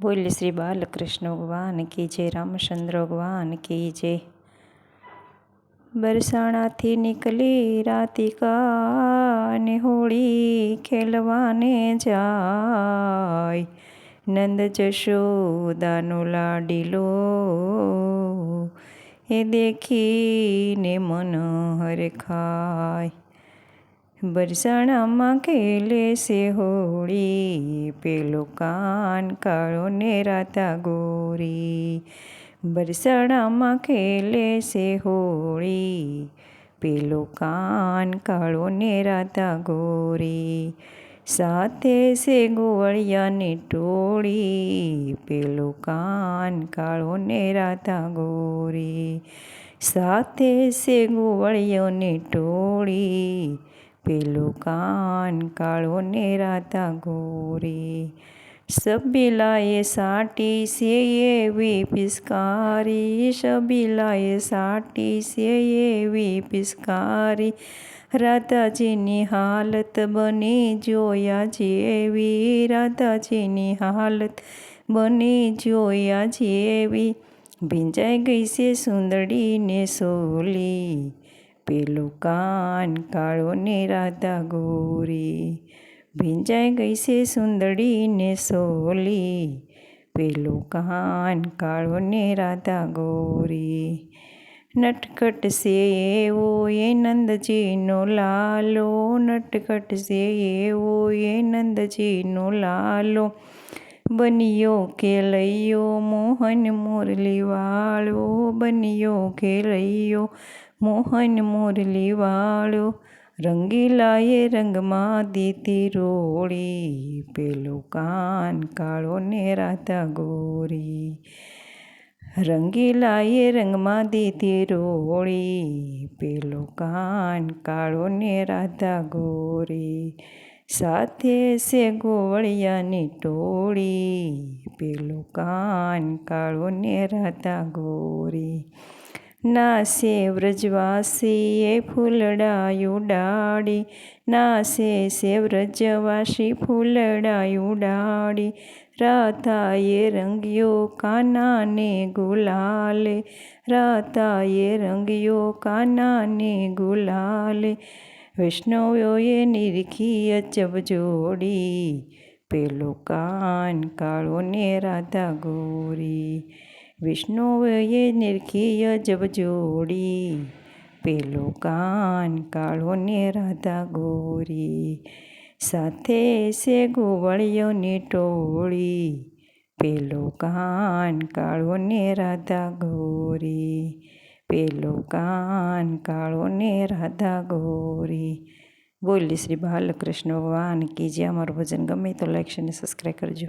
બોલ શ્રી બાલકૃષ્ણ ભગવાન કી જય રામચંદ્ર ભગવાન કી જય. બરસાણાથી નીકળી રાતિકા ને હોળી ખેલવાને જાય. નંદ જશોદાનો લાડીલો એ દેખીને મન હરે ખાય. બરસાણામાં ખેલે છે હોળી, પેલો કાન કાળો ને રાતા ગોરી. બરસાણામાં ખેલે છે હોળી, પેલો કાન કાળો ને રાતા ગોરી. સાથે છે ગોવળિયાની ટોળી, પેલો કાન કાળો ને રાતા ગોરી. સાથે છે ગોવળિયોની ટોળી પેલું કાન કાળો ને રાતા ગોરી સબીલાએ સાટી છે એવી પિસ્કારી સબીલાએ સાટી છે એવી પિસ્કારી રાધાજીની હાલત બની જોયા જેવી. રાધાજીની હાલત બની જોયા જેવી. ભીંજાઈ ગઈ છે સુંદડીને સોલી. પેલું કાન કાળો ને રાધા ગોરી. ભીંજાઈ ગઈ છે સુંદડીને સોલી. પેલું કાન કાળો ને રાધા ગોરી. નટકટ છે એવો એ નંદજીનો લાલો. નટકટ છે એવો એ નંદજીનો લાલો. બન્યો ખેલૈયો, મોહન મુરલીવાળો બન્યો ખેલૈયો, મોહન મુરલીવાળો રંગીલાએ રંગમાં દીતી રોળી, પેલો કાન કાળો ને રાધા ગોરી. રંગીલાએ રંગમાં દીતી રોળી, પેલો કાન કાળો ને રાધા ગોરી. સાથે છે ગોવળિયાની ટોળી, પેલું કાન કાળો ને રાતા ગોરી. નાસે વ્રજવાસીએ ફૂલડાયું ડાળી, નાસે સે વ્રજવાસી ફૂલડાયું ડાળી. રાતાએ રંગ્યો કાનાને ગુલાલે, રાતાએ રંગ્યો કાનાને ગુલાલે વૈષ્ણવોએ નિરખી અચબ જોડી, પેલો કાન કાળો ને રાધા ગોરી. વિષ્ણુએ નિરખીય જબ જોડી, પેલો કાન કાળો ને રાધા ગોરી. સાથે છે ગોવળિયોની ટોળી, પેલો કાન કાળો ને રાધા ગોરી. પેલો કાન કાળો ને રાધા ગોરી. બોલી શ્રી બાલકૃષ્ણ ભગવાન કી અમારું ભજન ગમે તો લાઈક અને સબસ્ક્રાઈબ કરજો.